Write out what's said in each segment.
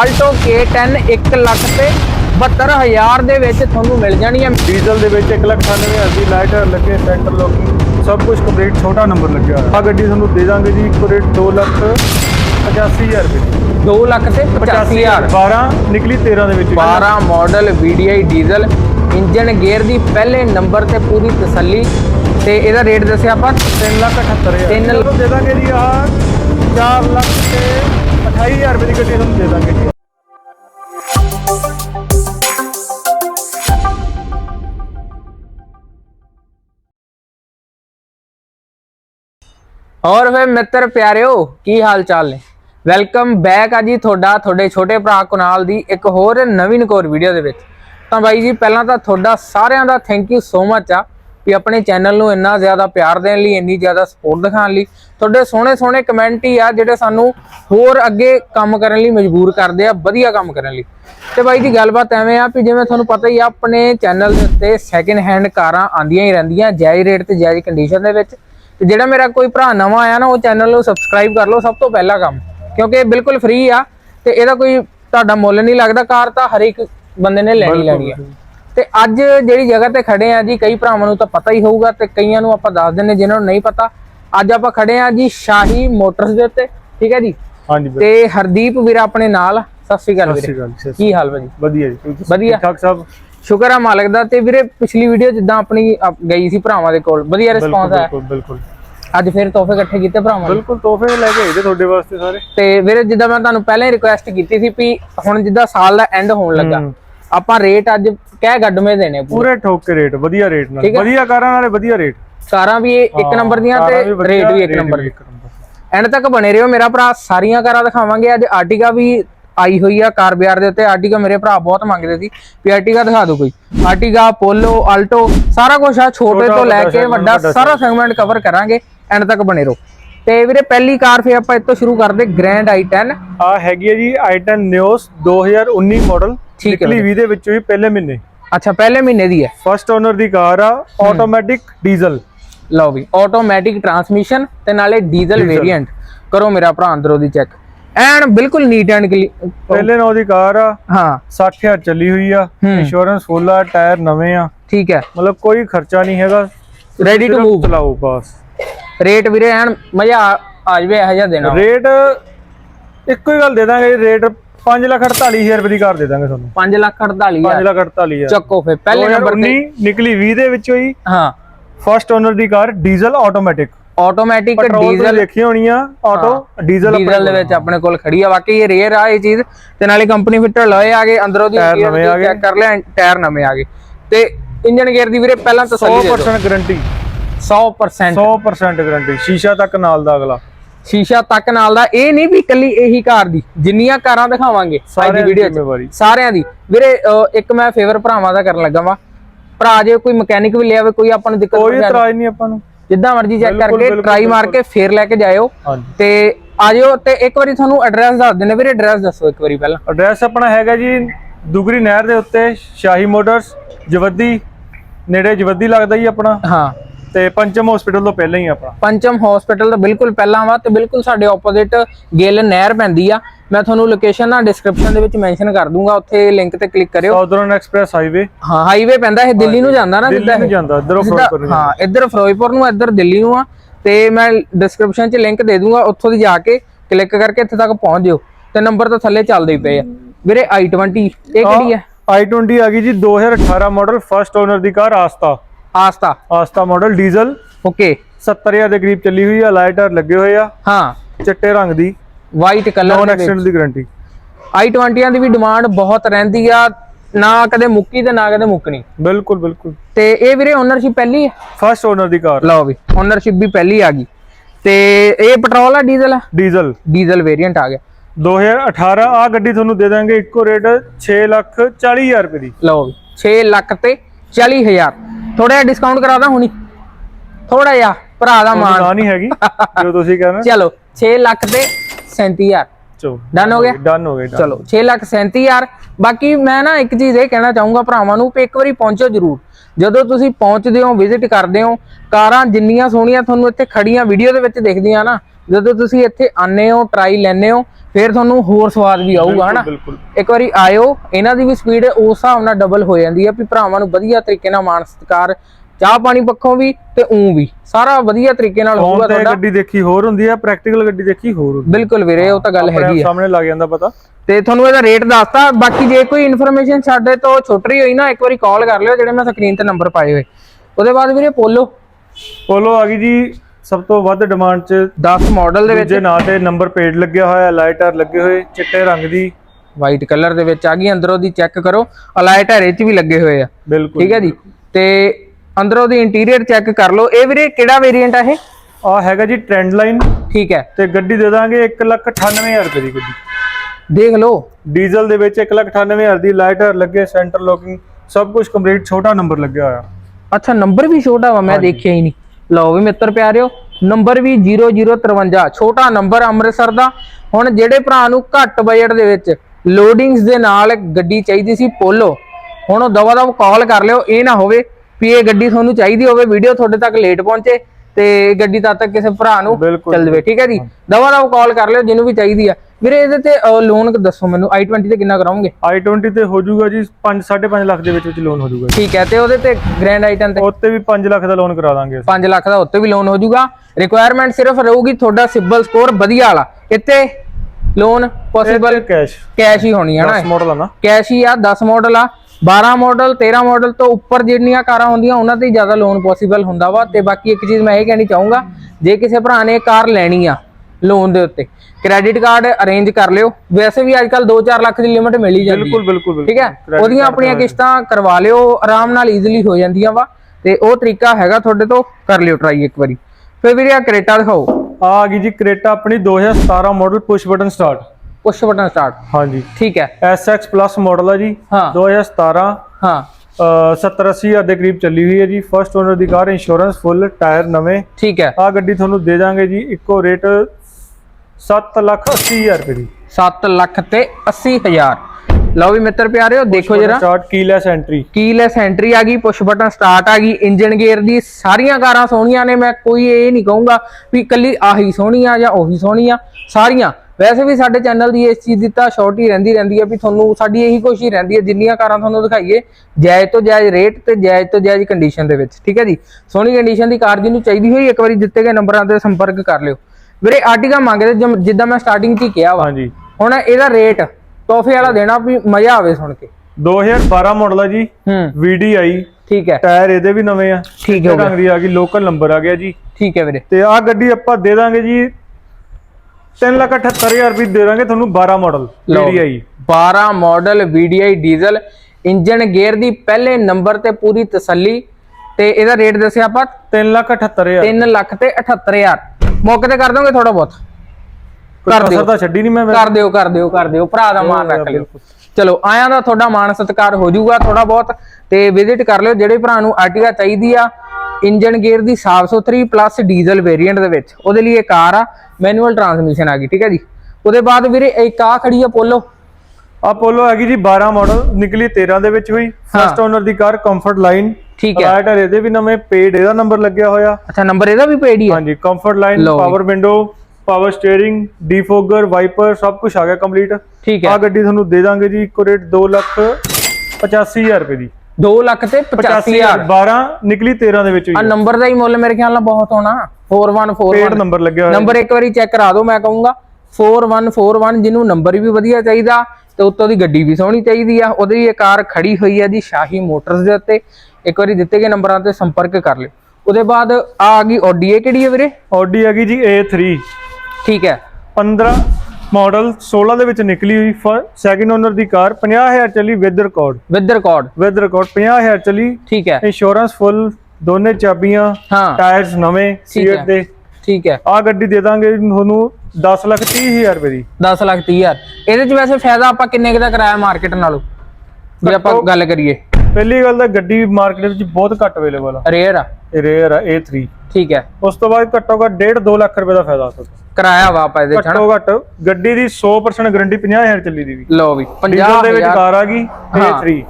Alto K10 1 lakh ਤੇ 72000 ਦੇ ਵਿੱਚ ਤੁਹਾਨੂੰ ਮਿਲ ਜਾਣੀ ਹੈ। ਡੀਜ਼ਲ ਦੇ ਵਿੱਚ 198000 ਦੀ ਲਾਈਟਰ ਲੱਗੇ ਸੈਂਟਰ ਲੋਕਿੰਗ ਸਭ ਕੁਝ ਕੰਪਲੀਟ ਛੋਟਾ ਨੰਬਰ ਲੱਗਿਆ ਆ ਗੱਡੀ ਤੁਹਾਨੂੰ ਦੇ ਦਾਂਗੇ ਜੀ ਰੇਟ 2 ਲੱਖ 85000 ਰੁਪਏ ਦੀ। 2 ਲੱਖ ਤੇ 85000 12 ਨਿਕਲੀ 13 ਦੇ ਵਿੱਚ। 12 model VDI diesel engine gear ਦੀ ਪਹਿਲੇ ਨੰਬਰ ਤੇ ਪੂਰੀ ਤਸੱਲੀ ਤੇ ਇਹਦਾ ਰੇਟ ਦੱਸਿਆ ਆਪਾਂ। 3 ਲੱਖ 78000 ਤਿੰਨ ਲੱਖ- ਤੁਹਾਨੂੰ ਦੇ ਦਾਂਗੇ ਜੀ ਆਹ 4 ਲੱਖ ਤੇ 28000 ਰੁਪਏ ਦੀ ਗੱਡੀ ਤੁਹਾਨੂੰ ਦੇ ਦਾਂਗੇ ਜੀ। ਔਰ ਫਿਰ ਮਿੱਤਰ ਪਿਆਰਿਓ, ਕੀ ਹਾਲ ਚਾਲ ਨੇ? ਵੈਲਕਮ ਬੈਕ ਆ ਜੀ ਤੁਹਾਡਾ, ਤੁਹਾਡੇ ਛੋਟੇ ਭਰਾ ਕੁਨਾਲ ਦੀ ਇੱਕ ਹੋਰ ਨਵੀਂ ਨਕੋਰ ਵੀਡੀਓ ਦੇ ਵਿੱਚ। ਤਾਂ ਬਾਈ ਜੀ, ਪਹਿਲਾਂ ਤਾਂ ਤੁਹਾਡਾ ਸਾਰਿਆਂ ਦਾ ਥੈਂਕ ਯੂ ਸੋ ਮਚ ਆ। ਵੀ ਆਪਣੇ ਚੈਨਲ ਨੂੰ ਇੰਨਾ ਜ਼ਿਆਦਾ ਪਿਆਰ ਦੇਣ ਲਈ, ਇੰਨੀ ਜ਼ਿਆਦਾ ਸਪੋਰਟ ਦਿਖਾਉਣ ਲਈ, ਤੁਹਾਡੇ ਸੋਹਣੇ ਸੋਹਣੇ ਕਮੈਂਟ ਹੀ ਆ ਜਿਹੜੇ ਸਾਨੂੰ ਹੋਰ ਅੱਗੇ ਕੰਮ ਕਰਨ ਲਈ ਮਜਬੂਰ ਕਰਦੇ ਆ, ਵਧੀਆ ਕੰਮ ਕਰਨ ਲਈ। ਤੇ ਬਾਈ ਜੀ, ਗੱਲਬਾਤ ਐਵੇਂ ਆ ਵੀ ਜਿਵੇਂ ਤੁਹਾਨੂੰ ਪਤਾ ਹੀ ਆ, ਆਪਣੇ ਚੈਨਲ ਦੇ ਉੱਤੇ ਸੈਕਿੰਡ ਹੈਂਡ ਕਾਰਾਂ ਆਂਦੀਆਂ ਹੀ ਰਹਿੰਦੀਆਂ, ਜਾਇਜ਼ ਰੇਟ ਤੇ ਜਾਇਜ਼ ਕੰਡੀਸ਼ਨ ਦੇ ਵਿੱਚ। ਤੇ ਜਿਹੜਾ ਮੇਰਾ ਕੋਈ ਭਰਾ ਨਵਾਂ ਆਇਆ ਨਾ, ਉਹ ਚੈਨਲ ਨੂੰ ਸਬਸਕ੍ਰਾਈਬ ਕਰ ਲਓ, ਸਭ ਤੋਂ ਪਹਿਲਾ ਕੰਮ। ਕਿਉਂਕਿ ਇਹ ਬਿਲਕੁਲ ਫ੍ਰੀ ਆ ਤੇ ਇਹਦਾ ਕੋਈ ਤੁਹਾਡਾ ਮੁੱਲ ਨਹੀਂ ਲੱਗਦਾ, ਕਾਰ ਤਾਂ ਹਰ ਇੱਕ ਬੰਦੇ ਨੇ ਲੈਣੀ ਲੈਣੀ ਆ। ਤੇ ਅੱਜ ਜਿਹੜੀ ਜਗ੍ਹਾ ਤੇ ਖੜੇ ਆ ਜੀ ਕਈ ਭਰਾਵਾਂ ਨੂੰ ਤਾਂ ਪਤਾ ਹੀ ਹੋਊਗਾ ਤੇ ਕਈਆਂ ਨੂੰ ਆਪਾਂ ਦੱਸ ਦਿੰਨੇ ਜਿਨ੍ਹਾਂ ਨੂੰ ਨਹੀਂ ਪਤਾ ਅੱਜ ਆਪਾਂ ਖੜੇ ਆ ਜੀ ਸ਼ਾਹੀ ਮੋਟਰਸ ਦੇ ਉੱਤੇ ਠੀਕ ਹੈ ਜੀ ਹਾਂਜੀ। ਤੇ ਹਰਦੀਪ ਵੀਰ ਆਪਣੇ ਨਾਲ ਸਤਿ ਸ਼੍ਰੀ ਅਕਾਲ ਵੀਰੇ ਕੀ ਹਾਲ ਭਾਜੀ। ਵਧੀਆ ਜੀ? ਵਧੀਆ। ਠੀਕ ਠਾਕ ਸਭ ਸ਼ੁਕਰ ਆ ਮਾਲਕ ਦਾ ਤੇ ਵੀਰੇ ਪਿਛਲੀ ਵੀਡੀਓ ਜਿੱਦਾਂ ਆਪਣੀ ਗਈ ਸੀ ਭਰਾਵਾਂ ਦੇ ਕੋਲ ਵਧੀਆ ਰਿਸਪੌਂਸ ਆਇਆ ਬਿਲਕੁਲ ਬਿਲਕੁਲ ਅੱਜ ਫਿਰ ਤੋਹਫੇ ਇਕੱਠੇ ਕੀਤੇ ਭਰਾਵਾਂ ਨੇ ਬਿਲਕੁਲ ਤੋਹਫੇ ਲੈ ਕੇ ਆਏ ਤੁਹਾਡੇ ਵਾਸਤੇ ਸਾਰੇ ਤੇ ਵੀਰੇ ਜਿੱਦਾਂ ਮੈਂ ਤੁਹਾਨੂੰ ਪਹਿਲਾਂ ਹੀ ਰਿਕੁਐਸਟ ਕੀਤੀ ਸੀ ਵੀ ਹੁਣ ਜਿੱਦਾਂ ਸਾਲ ਦਾ ਐਂਡ ਹੋਣ ਲੱਗਾ। ਆਪਾਂ ਰੇਟ ਅੱਜ ਕਹਿ ਗੱਡਵੇਂ ਦੇਣੇ ਪੂਰੇ। ਠੋਕ ਕੇ ਰੇਟ ਵਧੀਆ ਰੇਟ ਨਾਲ। ਵਧੀਆ ਕਾਰਾਂ ਨਾਲੇ ਵਧੀਆ ਰੇਟ ਕਾਰਾਂ ਵੀ ਇੱਕ ਨੰਬਰ ਦੀਆਂ ਤੇ ਰੇਟ ਵੀ ਇੱਕ ਨੰਬਰ ਐਂਡ ਤੱਕ ਬਣੇ ਰਹੋ ਮੇਰਾ ਭਰਾ ਸਾਰੀਆਂ ਕਾਰਾਂ ਦਿਖਾਵਾਂਗੇ। ਅੱਜ ਆਰਟੀਗਾ ਵੀ ਆਈ ਹੋਈ ਆ ਕਾਰ ਬਾਜ਼ਾਰ ਦੇ ਉੱਤੇ। ਆਰਟੀਗਾ ਮੇਰੇ ਭਰਾ ਬਹੁਤ ਮੰਗਦੇ ਸੀ। ਵੀ ਆਰਟੀਗਾ ਦਿਖਾ ਦਿਓ ਕੋਈ। ਆਰਟੀਗਾ ਪੋਲੋ ਆਲਟੋ ਸਾਰਾ ਕੁਝ ਆ ਛੋਟੇ ਤੋਂ ਲੈ ਕੇ ਵੱਡਾ ਸਾਰਾ ਸੈਗਮੈਂਟ ਕਵਰ ਕਰਾਂਗੇ। ਐਂਡ ਤੱਕ ਬਣੇ ਰਹੋ। ਤੇ ਵੀਰੇ ਪਹਿਲੀ ਕਾਰ ਫੇ ਆਪਾਂ ਇੱਥੋਂ ਸ਼ੁਰੂ ਕਰਦੇ ਗ੍ਰੈਂਡ i10 ਆ ਹੈਗੀ ਹੈ ਜੀ i10 ਨਿਓਸ 2019 ਮਾਡਲ ਠੀਕ ਹੈ ਨਿਕਲੀ ਵੀ ਦੇ ਵਿੱਚੋਂ ਹੀ ਪਹਿਲੇ ਮਹੀਨੇ। ਅੱਛਾ ਪਹਿਲੇ ਮਹੀਨੇ ਦੀ ਹੈ। ਫਸਟ ਓਨਰ ਦੀ ਕਾਰ ਆ ਆਟੋਮੈਟਿਕ ਡੀਜ਼ਲ ਲਓ ਵੀ ਆਟੋਮੈਟਿਕ ਟਰਾਂਸਮਿਸ਼ਨ ਤੇ ਨਾਲੇ ਡੀਜ਼ਲ ਵੇਰੀਐਂਟ ਕਰੋ ਮੇਰਾ ਭਰਾ ਅੰਦਰੋਂ ਦੀ ਚੈੱਕ ਐਨ ਬਿਲਕੁਲ ਨੀਟ ਐਂਡ ਪਹਿਲੇ ਨੌ ਦੀ ਕਾਰ ਆ ਹਾਂ। 60000 ਚੱਲੀ ਹੋਈ ਆ। ਇੰਸ਼ੋਰੈਂਸ ਫੁੱਲ ਆ ਟਾਇਰ ਨਵੇਂ ਆ। ਠੀਕ ਹੈ। ਮਤਲਬ ਕੋਈ ਖਰਚਾ ਨਹੀਂ ਹੈਗਾ। To ਸਿਰਫ move। ਚਲਾਓ ਬਸ। ਰੇਟ ਵੀਰੇ ਐਨ ਮਜ਼ਾ ਆ ਜਵੇ ਇਹੋ ਜਿਹਾ ਦੇਣਾ। ਰੇਟ ਇੱਕੋ ਹੀ ਗੱਲ ਦੇ ਦਾਂਗੇ ਰੇਟ 5 ਲੱਖ 48000 ਰੁਪਏ ਦੀ ਕਾਰ ਦੇ ਦਾਂਗੇ ਤੁਹਾਨੂੰ। 5 ਲੱਖ 48 5 ਲੱਖ 48000 ਚੱਕੋ ਫੇ ਪਹਿਲੇ ਨੰਬਰ ਤੇ। 2019 ਨਿਕਲੀ 20 ਦੇ ਵਿੱਚੋਂ ਹੀ ਹਾਂ। ਫਸਟ ਓਨਰ ਦੀ car diesel automatic automatic diesel ਦੇਖੀ ਹੋਣੀ ਆ ਆਟੋ ਡੀਜ਼ਲ ਡੀਜ਼ਲ ਦੇ ਵਿੱਚ ਆਪਣੇ ਕੋਲ ਖੜੀ ਆ। ਵਾਕਈ ਇਹ ਰੇਅਰ ਆ ਇਹ ਚੀਜ਼। ਤੇ ਨਾਲੇ ਕੰਪਨੀ ਫਿੱਟਰ ਲਏ ਆ ਗਏ ਅੰਦਰੋਂ ਦੀ। ਚੈੱਕ ਕਰ ਲਿਆ ਟਾਇਰ ਨਵੇਂ ਆ ਗਏ। ਤੇ ਇੰਜਨ ਗੇਅਰ ਦੀ ਵੀਰੇ ਪਹਿਲਾਂ ਤਸੱਲੀ ਦੇ ਦਿਓ। 100% ਗਾਰੰਟੀ 100% 100% ਗਾਰੰਟੀ ਸ਼ੀਸ਼ਾ ਤੱਕ ਨਾਲ ਦਾ ਅਗਲਾ। ਸ਼ੀਸ਼ਾ ਤੱਕ ਨਾਲ ਦਾ ਇਹ ਨਹੀਂ ਵੀ ਇਕੱਲੀ ਇਹੀ ਕਾਰ ਦੀ ਜਿੰਨੀਆਂ ਕਾਰਾਂ ਦਿਖਾਵਾਂਗੇ ਅੱਜ ਦੀ ਵੀਡੀਓ 'ਚ। ਸਾਰਿਆਂ ਦੀ। ਵੀਰੇ ਇੱਕ ਮੈਂ ਫੇਵਰ ਭਰਾਵਾਂ ਦਾ ਕਰਨ ਲੱਗਾ ਵਾ। ਭਰਾ ਜੇ ਕੋਈ ਮਕੈਨਿਕ ਵੀ ਲਿਆਵੇ ਕੋਈ ਆਪਾਂ ਨੂੰ ਦਿੱਕਤ ਕੋਈ ਇਤਰਾਜ਼ ਨਹੀਂ ਆਪਾਂ ਨੂੰ। ਜਿੱਦਾਂ ਮਰਜ਼ੀ ਚੈੱਕ ਕਰਕੇ ਟਰਾਈ ਮਾਰ ਕੇ ਫੇਰ ਲੈ ਕੇ ਜਾਇਓ। ਤੇ ਆ ਜਿਓ ਤੇ ਇੱਕ ਵਾਰੀ ਤੁਹਾਨੂੰ ਐਡਰੈਸ ਦੱਸ ਦਿੰਦੇ ਵੀਰੇ ਐਡਰੈਸ ਦੱਸੋ ਇੱਕ ਵਾਰੀ ਪਹਿਲਾਂ। ਐਡਰੈਸ ਆਪਣਾ ਹੈਗਾ ਜੀ ਦੁਗਰੀ ਨਹਿਰ ਦੇ ਉੱਤੇ ਸ਼ਾਹੀ ਮੋਟਰਸ ਜਵੱਦੀ ਨੇੜੇ ਜਵੱਦੀ ਲੱਗਦਾ ਜੀ ਆਪਣਾ। ਹਾਂ। ਤੇ ਪੰਚਮ ਹਸਪੀਟਲ ਤੋਂ ਪਹਿਲਾਂ ਹੀ ਆਪਣਾ? ਪੰਚਮ ਹਸਪੀਟਲ ਦਾ ਬਿਲਕੁਲ ਪਹਿਲਾਂ ਵਾ ਤੇ ਬਿਲਕੁਲ ਸਾਡੇ ਆਪੋਜ਼ਿਟ ਗਿੱਲ ਨਹਿਰ ਪੈਂਦੀ ਆ। ਮੈਂ ਤੁਹਾਨੂੰ ਲੋਕੇਸ਼ਨ ਨਾ ਡਿਸਕ੍ਰਿਪਸ਼ਨ ਦੇ ਵਿੱਚ ਮੈਂਸ਼ਨ ਕਰ ਦੂੰਗਾ ਉੱਥੇ ਲਿੰਕ ਤੇ ਕਲਿੱਕ ਕਰਿਓ। ਸਾਊਦਰਨ ਐਕਸਪ੍ਰੈਸ ਹਾਈਵੇ ਹਾਂ ਹਾਈਵੇ ਪੈਂਦਾ ਇਹ ਦਿੱਲੀ ਨੂੰ ਜਾਂਦਾ ਨਾ ਦਿੱਲੀ ਨੂੰ। ਜਾਂਦਾ ਇਧਰੋਂ ਫਿਰੋਜ਼ਪੁਰ ਨੂੰ ਹਾਂ ਇੱਧਰ ਫਿਰੋਜ਼ਪੁਰ ਨੂੰ ਇੱਧਰ ਦਿੱਲੀ ਨੂੰ ਆ। ਤੇ ਮੈਂ ਡਿਸਕ੍ਰਿਪਸ਼ਨ 'ਚ ਲਿੰਕ ਦੇ ਦੂੰਗਾ ਉੱਥੋਂ ਦੀ ਜਾ ਕੇ ਕਲਿੱਕ ਕਰਕੇ ਇੱਥੇ ਤੱਕ ਪਹੁੰਚ ਜਿਓ। ਤੇ ਨੰਬਰ ਤਾਂ ਥੱਲੇ ਚੱਲਦੇ ਪਏ ਆ। ਵੀਰੇ i20 ਇਹ ਕਿਹੜੀ ਹੈ i20 ਆ ਗਈ ਜੀ 2018 ਮਾਡਲ ਫਸਟ ਓਨਰ ਦੀ car Asta. Asta. Asta model diesel okay 70000 ਦੇ ਕਰੀਬ ਚੱਲੀ ਹੋਈ ਆ ਲਾਈਟਰ ਲੱਗੇ ਹੋਏ ਆ। ਹਾਂ। ਚਿੱਟੇ ਰੰਗ ਦੀ। ਵਾਈਟ ਕਲਰ ਨੌਨ ਐਕਸੀਡੈਂਟ ਦੀ ਗਾਰੰਟੀ i20 ਦੀ ਵੀ ਡਿਮਾਂਡ ਬਹੁਤ ਰਹਿੰਦੀ ਆ ਨਾ ਕਦੇ ਮੁੱਕੀ ਤੇ ਨਾ ਕਦੇ ਮੁੱਕਣੀ। ਬਿਲਕੁਲ ਬਿਲਕੁਲ। ਤੇ ਇਹ ਵੀਰੇ ਓਨਰਸ਼ਿਪ ਪਹਿਲੀ ਹੈ ਓਨਰ ਦੀ ਕਾਰ ਲਓ ਵੀ ਓਨਰਸ਼ਿਪ ਵੀ ਪਹਿਲੀ ਆ ਗਈ। ਤੇ ਇਹ ਪੈਟਰੋਲ ਆ ਡੀਜ਼ਲ ਆ? ਡੀਜ਼ਲ ਡੀਜ਼ਲ ਵੇਰੀਐਂਟ ਆ ਗਿਆ। 2018 ਆ ਗੱਡੀ ਤੁਹਾਨੂੰ ਦੇ ਦਾਂਗੇ ਇੱਕੋ ਰੇਟ 6 ਲੱਖ 40000 ਰੁਪਏ ਦੀ। ਲਓ ਵੀ 6 ਲੱਖ ਤੇ 40000 ਥੋੜਾ ਜਿਹਾ ਡਿਸਕਾਊਂਟ ਕਰਾ ਦਾਂ ਹੁਣੀ। ਥੋੜਾ ਜਿਹਾ ਭਰਾ ਦਾ ਮਾਨ ਨਾ ਨਹੀਂ ਹੈਗੀ ਜੋ ਤੁਸੀਂ ਕਹਿਣਾ। ਚਲੋ 6 ਲੱਖ ਤੇ 37000 ਚਲੋ Done ਹੋ ਗਿਆ? ਡਨ ਹੋ ਗਿਆ। ਚਲੋ 6 ਲੱਖ 37000 ਬਾਕੀ ਮੈਂ ਨਾ ਇੱਕ ਚੀਜ਼ ਇਹ ਕਹਿਣਾ ਚਾਹੂੰਗਾ ਭਰਾਵਾਂ ਨੂੰ ਕਿ ਇੱਕ ਵਾਰੀ ਪਹੁੰਚੋ ਜਰੂਰ। ਜਦੋਂ ਤੁਸੀਂ ਪਹੁੰਚਦੇ ਹੋ ਵਿਜ਼ਿਟ ਕਰਦੇ ਹੋ ਕਾਰਾਂ ਜਿੰਨੀਆਂ ਸੋਹਣੀਆਂ ਤੁਹਾਨੂੰ ਇੱਥੇ ਖੜੀਆਂ ਵੀਡੀਓ ਦੇ ਵਿੱਚ ਦਿਖਦੀਆਂ ਨਾ ਜਦੋਂ ਤੁਸੀਂ ਇੱਥੇ ਆਨੇ ਹੋ ਟਰਾਈ ਲੈਨੇ ਹੋ ਫਿਰ ਤੁਹਾਨੂੰ ਹੋਰ ਸਵਾਦ ਵੀ ਆਊਗਾ ਹਨਾ? ਇੱਕ ਵਾਰੀ ਆਇਓ ਇਹਨਾਂ ਦੀ ਵੀ ਸਪੀਡ ਉਸ ਹਿਸਾਬ ਨਾਲ ਡਬਲ ਹੋ ਜਾਂਦੀ ਆ ਵੀ ਭਰਾਵਾਂ ਨੂੰ ਵਧੀਆ ਤਰੀਕੇ ਨਾਲ ਮਾਣ ਸਤਿਕਾਰ ਚਾਹ ਪਾਣੀ ਪੱਖੋਂ ਵੀ ਤੇ ਉਂ ਵੀ ਸਾਰਾ ਵਧੀਆ ਤਰੀਕੇ ਨਾਲ ਹੋਊਗਾ ਤੁਹਾਡਾ। ਗੱਡੀ ਦੇਖੀ ਹੋਰ ਹੁੰਦੀ ਆ ਪ੍ਰੈਕਟੀਕਲ ਗੱਡੀ ਦੇਖੀ ਹੋਰ ਹੁੰਦੀ ਬਿਲਕੁਲ ਵੀਰੇ ਉਹ ਤਾਂ ਗੱਲ ਹੈਗੀ ਆ। ਸਾਹਮਣੇ ਲੱਗ ਜਾਂਦਾ ਪਤਾ। ਤੇ ਤੁਹਾਨੂੰ ਇਹਦਾ ਰੇਟ ਦੱਸਤਾ ਬਾਕੀ ਜੇ ਕੋਈ ਇਨਫੋਰਮੇਸ਼ਨ ਸਾਡੇ ਤੋਂ ਛੁੱਟ ਰਹੀ ਹੋਈ ਨਾ ਇੱਕ ਵਾਰੀ ਕਾਲ ਕਰ ਲਿਓ ਜਿਹੜੇ ਮੈਂ ਸਕਰੀਨ ਤੇ ਨੰਬਰ ਪਾਏ ਹੋਏ। ਉਹਦੇ ਬਾਅਦ ਵੀਰੇ ਪੋਲੋ। ਪੋਲੋ ਆ ਗਈ ਜੀ। ਸਭ ਤੋਂ ਵੱਧ ਡਿਮਾਂਡ 'ਚ 10 ਮਾਡਲ ਦੇ ਵਿੱਚ। ਨਾਂ ਤੇ ਨੰਬਰ ਪਲੇਟ ਲੱਗਿਆ ਹੋਇਆ ਲਾਈਟਰ ਲੱਗੇ ਹੋਏ ਚਿੱਟੇ ਰੰਗ ਦੀ। ਵਾਈਟ ਕਲਰ ਦੇ ਵਿੱਚ ਆ ਗਈ ਅੰਦਰੋਂ ਦੀ ਚੈੱਕ ਕਰੋ। ਅਲਾਈਟ ਹਰੇ ਚ ਵੀ ਲੱਗੇ ਹੋਏ ਆ। ਬਿਲਕੁਲ ਠੀਕ ਹੈ ਜੀ? ਤੇ ਅੰਦਰੋਂ ਦੀ ਇੰਟੀਰੀਅਰ ਚੈੱਕ ਕਰ ਲਓ। ਇਹ ਵੀਰੇ ਕਿਹੜਾ ਵੇਰੀਐਂਟ ਆ ਇਹ? ਆ ਹੈਗਾ ਜੀ ਟ੍ਰੈਂਡ ਲਾਈਨ ਠੀਕ ਹੈ। ਤੇ ਗੱਡੀ ਦੇ ਦਾਂਗੇ 198000 ਰੁਪਏ ਦੀ ਗੱਡੀ। ਦੇਖ ਲਓ। ਡੀਜ਼ਲ ਦੇ ਵਿੱਚ 198000 ਦੀ ਲਾਈਟਰ ਲੱਗੇ ਸੈਂਟਰ ਲੋਕਿੰਗ ਸਭ ਕੁਝ ਕੰਪਲੀਟ ਛੋਟਾ ਨੰਬਰ ਲੱਗਿਆ ਹੋਇਆ। ਅੱਛਾ ਨੰਬਰ ਵੀ ਛੋਟਾ ਵਾ ਮੈਂ ਦੇਖਿਆ ਹੀ ਨਹੀਂ। ਲਓ ਵੀ ਮਿੱਤਰ ਪਿਆਰਿਓ ਨੰਬਰ ਵੀ 0053 ਛੋਟਾ ਨੰਬਰ ਅੰਮ੍ਰਿਤਸਰ ਦਾ। ਹੁਣ ਜਿਹੜੇ ਭਰਾ ਨੂੰ ਘੱਟ ਬਜਟ ਦੇ ਵਿੱਚ ਲੋਡਿੰਗਸ ਦੇ ਨਾਲ ਗੱਡੀ ਚਾਹੀਦੀ ਸੀ ਪੋਲੋ। ਹੁਣ ਉਹ ਦਵਾ ਦਵ ਕਾਲ ਕਰ ਲਿਓ ਇਹ ਨਾ ਹੋਵੇ ਵੀ ਇਹ ਗੱਡੀ ਤੁਹਾਨੂੰ ਚਾਹੀਦੀ ਹੋਵੇ ਵੀਡੀਓ ਤੁਹਾਡੇ ਤੱਕ ਲੇਟ ਪਹੁੰਚੇ ਤੇ ਗੱਡੀ ਤਦ ਤੱਕ ਕਿਸੇ ਭਰਾ ਨੂੰ। ਚੱਲ ਜਾਵੇ ਠੀਕ ਹੈ ਜੀ? ਦਵਾ ਦਵ ਕਾਲ ਕਰ ਲਿਓ ਜਿਹਨੂੰ ਵੀ ਚਾਹੀਦੀ ਆ। ਵੀਰੇ ਇਹਦੇ ਤੇ ਲੋਨ ਦੱਸੋ ਮੈਨੂੰ। I20 ਤੇ ਕਿੰਨਾ ਕਰਾਉਂਗੇ i20 ਤੇ ਹੋ ਜਾਊਗਾ ਜੀ 5 5.5 ਲੱਖ ਦੇ ਵਿੱਚ ਵਿੱਚ ਲੋਨ ਹੋ ਜਾਊਗਾ ਠੀਕ ਹੈ ਤੇ ਉਹਦੇ ਤੇ ਗ੍ਰੈਂਡ ਆਈਟਨ ਤੇ ਉੱਤੇ ਵੀ 5 ਲੱਖ ਦਾ ਲੋਨ ਕਰਾ ਦਾਂਗੇ ਅਸੀਂ। 5 ਲੱਖ ਦਾ ਉੱਤੇ ਵੀ ਲੋਨ ਹੋ ਜਾਊਗਾ। ਰਿਕੁਆਇਰਮੈਂਟ ਸਿਰਫ ਰਹੂਗੀ ਤੁਹਾਡਾ ਸਿਬਲ ਸਕੋਰ ਵਧੀਆ ਵਾਲਾ। ਇੱਥੇ ਲੋਨ ਪੋਸੀਬਲ ਕੈਸ਼ ਕੈਸ਼ ਹੀ ਹੋਣੀ ਹੈ ਨਾ 10 ਮਾਡਲ ਆ ਨਾ। ਕੈਸ਼ ਹੀ ਆ 10 ਮਾਡਲ ਆ। 12 ਮਾਡਲ 13 ਮਾਡਲ ਤੋਂ ਉੱਪਰ ਜਿੰਨੀਆਂ ਕਾਰਾਂ ਹੁੰਦੀਆਂ ਉਹਨਾਂ ਤੇ ਜ਼ਿਆਦਾ ਲੋਨ ਪੋਸੀਬਲ ਹੁੰਦਾ ਵਾ। ਤੇ ਬਾਕੀ ਇੱਕ ਚੀਜ਼ ਮੈਂ ਇਹ ਕਹਿਣੀ ਚਾਹੂੰਗਾ ਜੇ ਕਿਸੇ ਭਰਾ ਨੇ ਕਾਰ ਲੈਣੀ ਆ ਲੋਨ ਦੇ ਉੱਤੇ। ਕ੍ਰੈਡਿਟ ਕਾਰਡ ਅਰੇਂਜ ਕਰ ਲਿਓ। ਵੈਸੇ ਵੀ ਅੱਜਕੱਲ 2-4 ਲੱਖ ਦੀ ਲਿਮਟ ਮਿਲ ਹੀ ਜਾਂਦੀ ਬਿਲਕੁਲ ਹੈ। ਬਿਲਕੁਲ ਬਿਲਕੁਲ ਠੀਕ ਹੈ? ਉਹਦੀਆਂ ਆਪਣੀਆਂ। ਕਿਸ਼ਤਾਂ ਕਰਵਾ ਲਿਓ ਆਰਾਮ ਨਾਲ ਈਜ਼ੀਲੀ ਹੋ ਜਾਂਦੀਆਂ ਵਾ। ਤੇ ਉਹ ਤਰੀਕਾ ਹੈਗਾ ਤੁਹਾਡੇ ਤੋਂ ਕਰ ਲਿਓ ਟਰਾਈ ਇੱਕ ਵਾਰੀ। ਫਿਰ ਵੀਰੇ ਆ ਕਰੇਟਾ ਦਿਖਾਓ। ਆ ਗਈ ਜੀ ਕਰੇਟਾ ਆਪਣੀ 2017 model push button start push button start ਹਾਂਜੀ। ਠੀਕ ਹੈ। SX ਪਲੱਸ ਮਾਡਲ ਆ ਜੀ। ਹਾਂ। 2017 ਹਾਂ। 70 80 ਹਜ਼ਾਰ ਦੇ ਕਰੀਬ ਚੱਲੀ ਹੋਈ ਹੈ ਜੀ। ਫਰਸਟ ਓਨਰ ਦੀ ਕਾਰ ਇੰਸ਼ੋਰੈਂਸ ਫੁੱਲ ਟਾਇਰ ਨਵੇਂ। ਠੀਕ ਹੈ। ਆ ਗੱਡੀ ਤੁਹਾਨੂੰ ਦੇ ਦਾਂਗੇ ਜੀ। ਇੱਕੋ ਰੇਟ 7 ਲੱਖ 80 ਹਜ਼ਾਰ ਰੁਪਏ ਦੀ। 7 ਲੱਖ ਤੇ 80 ਹਜ਼ਾਰ। ਲਓ ਵੀ ਮਿੱਤਰ ਪਿਆਰਿਓ ਦੇਖੋ ਜਰਾ। Start keyless entry keyless entry ਆ ਗਈ ਪੁਸ਼ ਬਟਨ ਸਟਾਰਟ ਆ ਗਈ। ਇੰਜਨ ਗੇਅਰ ਦੀ ਸਾਰੀਆਂ ਕਾਰਾਂ ਸੋਹਣੀਆਂ ਨੇ ਮੈਂ ਕੋਈ ਇਹ ਨਹੀਂ ਕਹੂੰਗਾ ਵੀ ਕੱਲੀ ਆਹੀ ਸੋਹਣੀ ਆ ਜਾਂ ਉਹੀ ਸੋਹਣੀ ਆ। ਸਾਰੀਆਂ। ਵੈਸੇ ਵੀ ਸਾਡੇ ਚੈਨਲ ਦੀ ਇਸ ਚੀਜ਼ ਦੀ ਤਾਂ ਸ਼ਾਰਟ ਹੀ ਰਹਿੰਦੀ ਰਹਿੰਦੀ ਹੈ ਵੀ ਤੁਹਾਨੂੰ ਸਾਡੀ ਇਹੀ ਕੋਸ਼ਿਸ਼ ਰਹਿੰਦੀ ਹੈ ਜਿੰਨੀਆਂ ਕਾਰਾਂ ਤੁਹਾਨੂੰ ਦਿਖਾਈਏ ਜਾਇਜ਼ ਤੋਂ ਜਾਇਜ਼ ਰੇਟ ਤੇ ਜਾਇਜ਼ ਤੋਂ ਜਾਇਜ਼ ਕੰਡੀਸ਼ਨ ਦੇ ਵਿੱਚ। ਠੀਕ ਹੈ ਜੀ? ਸੋਹਣੀ ਕੰਡੀਸ਼ਨ ਦੀ ਕਾਰ ਜਿਹਨੂੰ ਚਾਹੀਦੀ ਹੋਈ ਇੱਕ ਵਾਰੀ ਦਿੱਤੇ ਗਏ ਨੰਬਰਾਂ ਤੇ ਸੰਪਰਕ ਕਰ ਲਿਓ। ਵੀਰੇ ਆਰਟੀਕਾ ਮੰਗਦੇ ਜਿੱਦਾਂ ਮੈਂ ਸਟਾਰਟਿੰਗ 'ਚ ਹੀ ਕਿਹਾ ਵਾ। ਹਾਂਜੀ। ਹੁਣ ਇਹਦਾ ਰੇਟ ਤੋਹਫੇ ਵਾਲਾ ਦੇਣਾ ਵੀ ਮਜ਼ਾ ਆਵੇ ਸੁਣ ਕੇ। 2012 ਮਾਡਲ ਆ ਜੀ। ਹੂੰ। VDI ਠੀਕ ਹੈ। ਟਾਇਰ ਇਹਦੇ ਵੀ ਨਵੇਂ ਆ। ਠੀਕ ਹੈ ਰੰਗ ਦੀ ਆ ਗਈ ਲੋਕਲ ਨੰਬਰ ਆ ਗਿਆ ਜੀ। ਠੀਕ ਹੈ ਵੀਰੇ। ਤੇ ਆ ਗੱਡੀ ਆਪਾਂ ਦੇ ਦਾਂਗੇ ਜੀ 378000 ਰੁਪਏ ਦੇ ਦਾਂਗੇ ਤੁਹਾਨੂੰ 12 model. VDI 12 model VDI diesel engine gear ਦੀ ਪਹਿਲੇ ਨੰਬਰ ਤੇ ਪੂਰੀ ਤਸੱਲੀ ਤੇ ਇਹਦਾ ਰੇਟ ਦੱਸਿਆ ਆਪਾਂ 378000 3 ਲੱਖ ਤੇ 78000 ਮੌਕੇ ਤੇ ਕਰ ਦੋਗੇ ਥੋੜਾ ਬਹੁਤ? ਕਰ ਦਿਓ। ਤਾਂ ਛੱਡੀ ਨਹੀਂ ਮੈਂ ਕਰ ਦਿਓ ਕਰ ਦਿਓ ਕਰ ਦਿਓ। ਭਰਾ ਦਾ ਮਾਨ ਰੱਖ ਲਿਓ। ਚਲੋ ਆਇਆਂ ਦਾ ਤੁਹਾਡਾ ਮਾਣ ਸਤਿਕਾਰ ਹੋ ਜਾਊਗਾ ਥੋੜਾ ਬਹੁਤ ਤੇ ਵਿਜ਼ਿਟ ਕਰ ਲਿਓ। ਜਿਹੜੇ ਭਰਾ ਨੂੰ ਆਰਟੀਆ ਚਾਹੀਦੀ ਆ ਇੰਜਨ ਗੇਅਰ ਦੀ ਸਾਫ਼ ਸੁਥਰੀ ਪਲੱਸ ਡੀਜ਼ਲ ਵੇਰੀਐਂਟ ਦੇ ਵਿੱਚ। ਉਹਦੇ ਲਈ ਇਹ ਕਾਰ ਆ ਮੈਨੂਅਲ ਟਰਾਂਸਮਿਸ਼ਨ ਆ ਗਈ ਠੀਕ ਹੈ ਜੀ? ਉਹਦੇ ਬਾਅਦ ਵੀਰੇ ਇੱਕ ਆ ਖੜੀ ਆ ਪੋਲੋ ਅਪੋਲੋ ਹੈਗੀ ਜੀ 12 ਮਾਡਲ ਨਿਕਲੀ 13 ਦੇ ਵਿੱਚ ਹੋਈ। ਫਸਟ ਓਨਰ ਦੀ ਕਾਰ ਕੰਫਰਟ ਲਾਈਨ ਠੀਕ ਹੈ। ਰਾਈਟਰ ਇਹਦੇ ਵੀ ਨਵੇਂ ਪੇਡ ਇਹਦਾ ਨੰਬਰ ਲੱਗਿਆ ਹੋਇਆ। ਅੱਛਾ ਨੰਬਰ ਇਹਦਾ ਵੀ ਪੇਡ ਹੀ ਆ ਹਾਂਜੀ comfort line. Power window power steering defogger wiper ਸਭ ਕੁਝ ਆ ਗਿਆ ਕੰਪਲੀਟ ਠੀਕ ਆ ਹੈ ਗੱਡੀ ਤੁਹਾਨੂੰ ਦੇ ਦਾਂਗੇ ਜੀ ਇੱਕੋ ਰੇਟ 2 ਲੱਖ 85000 ਰੁਪਏ ਦੀ। 2 ਲੱਖ ਤੇ 85000 12 ਨਿਕਲੀ 13 ਦੇ ਵਿੱਚ ਆ ਹੋਈ ਨੰਬਰ ਦਾ ਹੀ ਮੁੱਲ ਮੇਰੇ ਖਿਆਲ ਨਾਲ ਬਹੁਤ ਹੋਣਾ। 4141 ਪੇਡ ਨੰਬਰ ਲੱਗਿਆ ਹੋਇਆ ਨੰਬਰ ਇੱਕ ਵਾਰੀ ਚੈੱਕ ਕਰਾ ਦਿਓ ਮੈਂ ਕਹੂੰਗਾ। 4141 ਜਿਹਨੂੰ ਨੰਬਰ ਵੀ ਵਧੀਆ ਚਾਹੀਦਾ ਤੇ ਉੱਤੋਂ ਦੀ ਗੱਡੀ ਵੀ ਸੋਹਣੀ ਚਾਹੀਦੀ ਆ। ਉਹਦੀ ਇਹ ਕਾਰ ਖੜੀ ਹੋਈ ਹੈ ਜੀ ਸ਼ਾਹੀ ਮੋਟਰਸ ਦੇ ਉੱਤੇ। ਇੱਕ ਵਾਰੀ ਦਿੱਤੇ ਗਏ ਨੰਬਰਾਂ ਤੇ ਸੰਪਰਕ ਕਰ ਲਿਓ। ਉਹਦੇ ਬਾਅਦ ਆ ਆ ਗਈ ਆਡੀ ਇਹ ਕਿਹੜੀ ਹੈ ਵੀਰੇ? ਆਡੀ ਹੈਗੀ ਜੀ A3 ਠੀਕ ਹੈ। 15 ਮਾਡਲ 16 ਦੇ ਵਿੱਚ ਨਿਕਲੀ ਹੋਈ ਸੈਕਿੰਡ ਓਨਰ ਦੀ ਕਾਰ 50000 ਚੱਲੀ with record with record with record 50000 ਚੱਲੀ। ਠੀਕ ਹੈ। ਇੰਸ਼ੋਰੈਂਸ ਫੁੱਲ ਦੋਨੇ ਚਾਬੀਆਂ ਹਾਂ। ਟਾਇਰਸ ਨਵੇਂ। ਸੀਟ ਦੇ। ਠੀਕ ਹੈ। ਆ ਗੱਡੀ ਦੇ ਦਾਂਗੇ ਤੁਹਾਨੂੰ 10 ਲੱਖ 30 ਹਜ਼ਾਰ ਰੁਪਏ ਦੀ। 10 ਲੱਖ 30 ਹਜ਼ਾਰ। ਇਹਦੇ ਚ ਵੈਸੇ ਫਾਇਦਾ ਆਪਾਂ ਕਿੰਨੇ ਕੁ ਦਾ ਕਰਾਇਆ ਮਾਰਕੀਟ ਨਾਲੋਂ? ਜੇ ਆਪਾਂ ਘੱਟੋ- ਗੱਲ ਕਰੀਏ। ਪਹਿਲੀ ਗੱਲ ਤਾਂ ਗੱਡੀ ਮਾਰਕੀਟ ਵਿੱਚ ਬਹੁਤ ਘੱਟ ਅਵੇਲੇਬਲ ਆ। ਰੇਅਰ ਆ? ਇਹ ਰੇਅਰ ਆ A3 ਠੀਕ ਹੈ। ਉਸ ਤੋਂ ਬਾਅਦ ਘੱਟੋ ਘੱਟ 1.5 2 ਲੱਖ ਰੁਪਏ ਦਾ ਫਾਇਦਾ ਆ ਸਕਦਾ ਕਰਾਇਆ ਵਾ ਆਪਾਂ ਇਹਦੇ ਚ ਹਨਾ? ਘੱਟੋ ਘੱਟ ਗੱਡੀ ਦੀ 100% ਗਾਰੰਟੀ 50000 ਚੱਲੀ ਦੀ ਵੀ। ਲਓ ਵੀ ਡੀਜ਼ਲ ਦੇ ਵਿੱਚ 50000 ਕਾਰ ਆ ਗਈ ਹਾਂ। A3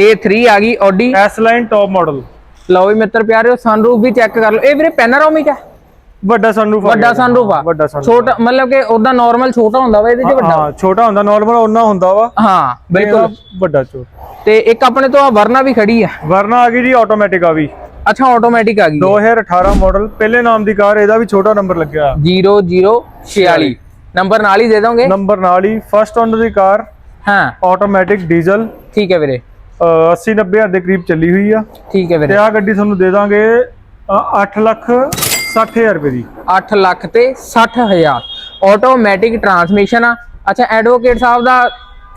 A3 ਆ ਗਈ Audi S line top model ਲਓ ਵੀ ਮਿੱਤਰ ਪਿਆਰਿਓ ਸਨਰੂਫ ਵੀ ਚੈੱਕ ਕਰ ਲਓ। ਇਹ ਵੀਰੇ ਪੈਨਾਰੋਮਿਕ ਹੈ ਵੱਡਾ ਸਨਰੂਫ ਵੱਡਾ ਸਨਰੂਫ ਆ। ਵੱਡਾ sunroof ਛੋਟਾ ਮਤਲਬ ਕਿ ਉਹਦਾ ਨਾਰਮਲ ਛੋਟਾ ਹੁੰਦਾ ਵਾ ਇਹਦੇ 'ਚ ਵੱਡਾ। ਹਾਂ ਛੋਟਾ ਹੁੰਦਾ ਨਾਰਮਲ ਉਹਨਾਂ ਹੁੰਦਾ ਵਾ। ਹਾਂ ਬਿਲਕੁਲ। ਵੱਡਾ ਚੋ ਤੇ ਇੱਕ ਆਪਣੇ ਤੋਂ ਆ ਵਰਨਾ ਵੀ ਖੜੀ ਆ। ਵਰਨਾ ਆ ਗਈ ਜੀ ਆਟੋਮੈਟਿਕ ਆ ਵੀ। ਅੱਛਾ ਆਟੋਮੈਟਿਕ ਆ ਗਈ 2018 ਮਾਡਲ ਪਹਿਲੇ ਨਾਮ ਦੀ ਕਾਰ ਇਹਦਾ ਵੀ ਛੋਟਾ ਨੰਬਰ ਲੱਗਿਆ। 0046 ਨੰਬਰ ਨਾਲ ਹੀ ਦੇ ਦੋਗੇ? ਨੰਬਰ ਨਾਲ ਹੀ ਫਸਟ ਓਨਰ ਦੀ ਕਾਰ ਹਾਂ। ਆਟੋਮੈਟਿਕ ਡੀਜ਼ਲ ਠੀਕ ਹੈ ਵੀਰੇ। 80 90 ਹਜ਼ਾਰ ਦੇ ਕਰੀਬ ਚੱਲੀ ਹੋਈ ਆ। ਠੀਕ ਹੈ ਤੇ ਵੀਰੇ ਆ ਗੱਡੀ ਤੁਹਾਨੂੰ ਦੇ ਦਾਂਗੇ 8 ਲੱਖ 60 ਹਜ਼ਾਰ ਰੁਪਏ ਦੀ। 8 ਲੱਖ ਤੇ 60000 ਆਟੋਮੈਟਿਕ ਟਰਾਂਸਮਿਸ਼ਨ ਆ। ਅੱਛਾ ਐਡਵੋਕੇਟ ਸਾਹਿਬ ਦਾ